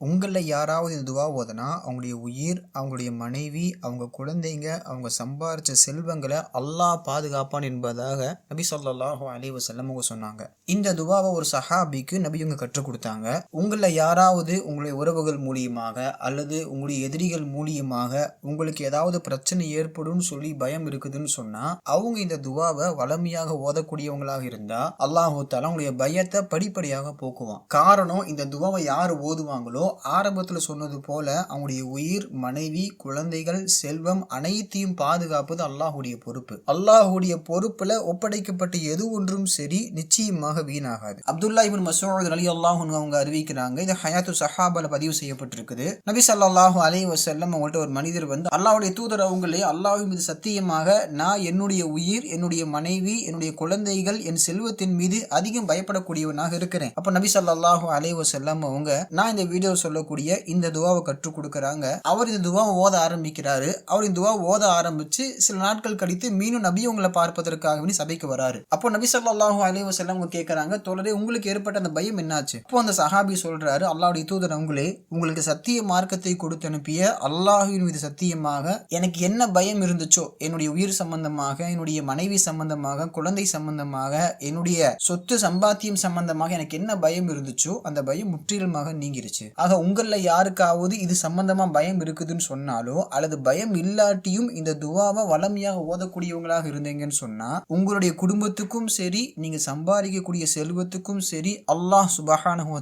உங்களில் யாராவது இந்த துவா ஓதுனா அவங்களுடைய உயிர் அவங்களுடைய மனைவி அவங்க குழந்தைங்க அவங்க சம்பாரித்த செல்வங்களை அல்லாஹ் பாதுகாப்பான் என்பதாக நபி சொல்லாஹு அலி வசல்லம் அவங்க சொன்னாங்க. இந்த துவாவை ஒரு சஹாபிக்கு நபி இவங்க கற்றுக் கொடுத்தாங்க. உங்களில் யாராவது உங்களுடைய உறவுகள் மூலியமாக அல்லது உங்களுடைய எதிரிகள் மூலியமாக உங்களுக்கு ஏதாவது பிரச்சனை ஏற்படும்னு சொல்லி பயம் இருக்குதுன்னு சொன்னால் அவங்க இந்த துவாவை வளமையாக ஓதக்கூடியவங்களாக இருந்தால் அல்லாஹு தாலா அவங்களுடைய பயத்தை படிப்படியாக போக்குவான். காரணம் இந்த துவாவை யார் ஓதுவாங்களோ ஆரம்பத்தில் சொன்னது போல அவங்களுடைய உயிர் மனைவி குழந்தைகள் செல்வம் அனைத்தையும் பாதுகாப்பது அல்லாஹுடைய பொறுப்பு. அல்லாஹுடைய பொறுப்புல ஒப்படைக்கப்பட்ட எது ஒன்றும் சரி நிச்சயமாக வீணாகாது. அப்துல்லா இபின் மசூத் அலி அல்லாஹ் அவங்க அறிவிக்கிறாங்க இது ஹயாத்து சஹாபால பதிவு செய்யப்பட்டிருக்குது. நபி ஸல்லல்லாஹு அலி வசல்லம் அவங்கள்ட்ட ஒரு மனிதர் வந்து அல்லாஹ்வுடைய தூதர் அவங்களே அல்லாஹின் மீது சத்தியமாக நான் என்னுடைய உயிர் என்னுடைய மனைவி என்னுடைய குழந்தைகள் என் செல்வத்தின் மீது அதிகம் பயப்படக்கூடியவனாக இருக்கிறேன். அப்ப நபி ஸல்லல்லாஹு அலி வசல்லம் அவங்க நான் இந்த வீடியோ சொல்லக்கூடிய இந்த துவாவை கற்றுக் கொடுக்கறாங்க. அவர் இந்த துவாவை ஓத ஆரம்பிக்கிறாரு. அவர் இந்த துவாவை ஓத ஆரம்பிச்சு சில நாட்கள் கழித்து மீண்டும் நபி உங்களை பார்ப்பதற்காக சபைக்கு வராரு. அப்போ நபி ஸல்லல்லாஹு அலைஹி வஸல்லம் அவங்க கேட்கறாங்க தொடரே உங்களுக்கு ஏற்பட்ட அந்த பயம் என்னாச்சு? அப்போ அந்த சஹாபி சொல்றாரு அல்லாவுடைய தூதர் அவங்களே உங்களுக்கு சத்திய மார்க்கத்தை கொடுத்து அனுப்பிய அல்லாஹுவின் மீது சத்தியமாக எனக்கு என்ன பயம் இருந்துச்சோ என்னுடைய உயிர் சம்பந்தமாக என்னுடைய மனைவி சம்பந்தமாக குழந்தை சம்பந்தமாக என்னுடைய சொத்து சம்பாத்தியம் சம்பந்தமாக எனக்கு என்ன பயம் இருந்துச்சோ அந்த பயம் முற்றிலுமாக நீங்கிருச்சு. ஆக உங்களில் யாருக்காவது இது சம்பந்தமாக பயம் இருக்குதுன்னு சொன்னாலோ அல்லது பயம் இல்லாட்டியும் இந்த துவாவை வளமையாக ஓதக்கூடியவங்களாக இருந்தீங்கன்னு சொன்னால் உங்களுடைய குடும்பத்துக்கும் சரி நீங்கள் சம்பாதிக்கக்கூடிய செல்வத்துக்கும் சரி அல்லாஹ் சுபஹானஹு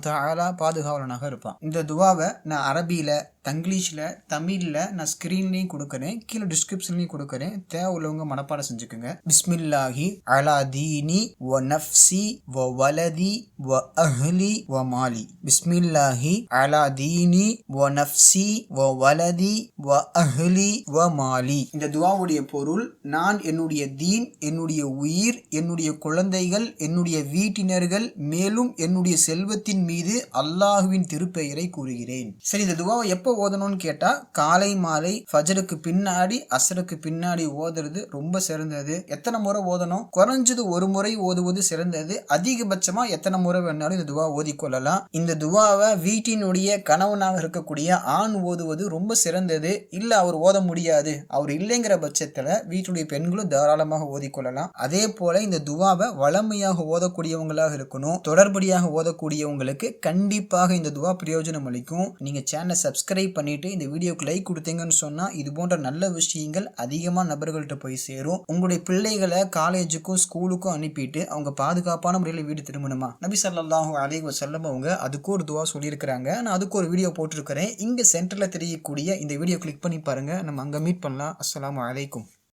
பாதுகாவலனாக இருப்பான். இந்த துவாவை நான் அரபியில் தங்கிலீஷில் தமிழில் நான் ஸ்க்ரீன்லேயும் கொடுக்குறேன் கீழே டிஸ்கிரிப்ஷன்லையும் கொடுக்குறேன். தேவை உள்ளவங்க மனப்பாடம் செஞ்சுக்கோங்க. பிஸ்மில்லாஹி அலா தீனி வ நஃப்சி வ வலதி வ அஹ்லி வ மாலி. பிஸ்மில்லாஹி அலா தீனி வ நஃப்சி வ வலதி வ அஹ்லி வ மாலி இந்த துவாவுடைய பொருள் நான் என்னுடைய தீன் என்னுடைய உயிர் என்னுடைய குழந்தைகள் என்னுடைய வீட்டினர்கள் மேலும் என்னுடைய செல்வத்தின் மீது அல்லாஹுவின் திருப்பெயரை கூறுகிறேன். சரி இந்த துவாவை எப்போ ஓதணும்னு கேட்டா காலை மாலை ஃபஜருக்கு பின்னாடி அசருக்கு பின்னாடி ஓதுறது ரொம்ப சிறந்தது. எத்தனை முறை ஓதணும்? குறைஞ்சது ஒரு முறை ஓதுவது சிறந்தது. அதிகபட்சமா எத்தனை முறை வேணாலும் இந்த துவா ஓதிக்கொள்ளலாம். இந்த துவாவை வீட்டினுடைய கணவனாக இருக்கக்கூடிய ஆண் ஓதுவது ரொம்ப சிறந்தது. இல்லை அவர் ஓத முடியாது. அவர் இல்லைங்கிற பட்சத்தில் வீட்டுடைய பெண்களும் தாராளமாக ஓதிக்கொள்ளலாம். அதே போல இந்த துவாவை வளமையாக ஓதக்கூடியவங்களாக இருக்கணும். தொடர்படியாக ஓதக்கூடியவங்களுக்கு கண்டிப்பாக இந்த துவா பிரயோஜனம் அளிக்கும். நீங்கள் சேனலை சப்ஸ்கிரைப் பண்ணிட்டு இந்த வீடியோக்கு லைக் கொடுத்தீங்கன்னு சொன்னால் இது போன்ற நல்ல விஷயங்கள் அதிகமாக நபர்கள்ட்ட போய் சேரும். உங்களுடைய பிள்ளைகளை காலேஜுக்கும் ஸ்கூலுக்கும் அனுப்பிட்டு அவங்க பாதுகாப்பான முறையில் வீடு திரும்பணுமா? நபி சல்லாஹூ அலைஹி வசல்லம் அவங்க அதுக்கு ஒரு துவா சொல்லியிருக்கிறாங்க. நான் அதுக்கு ஒரு வீடியோ போட்டிருக்கிறேன். இங்கே சென்டரில் தெரியக்கூடிய இந்த வீடியோ கிளிக் பண்ணி பாருங்கள் நம்ம அங்கே மீட் பண்ணலாம். அஸ்லாம் வலைக்கும்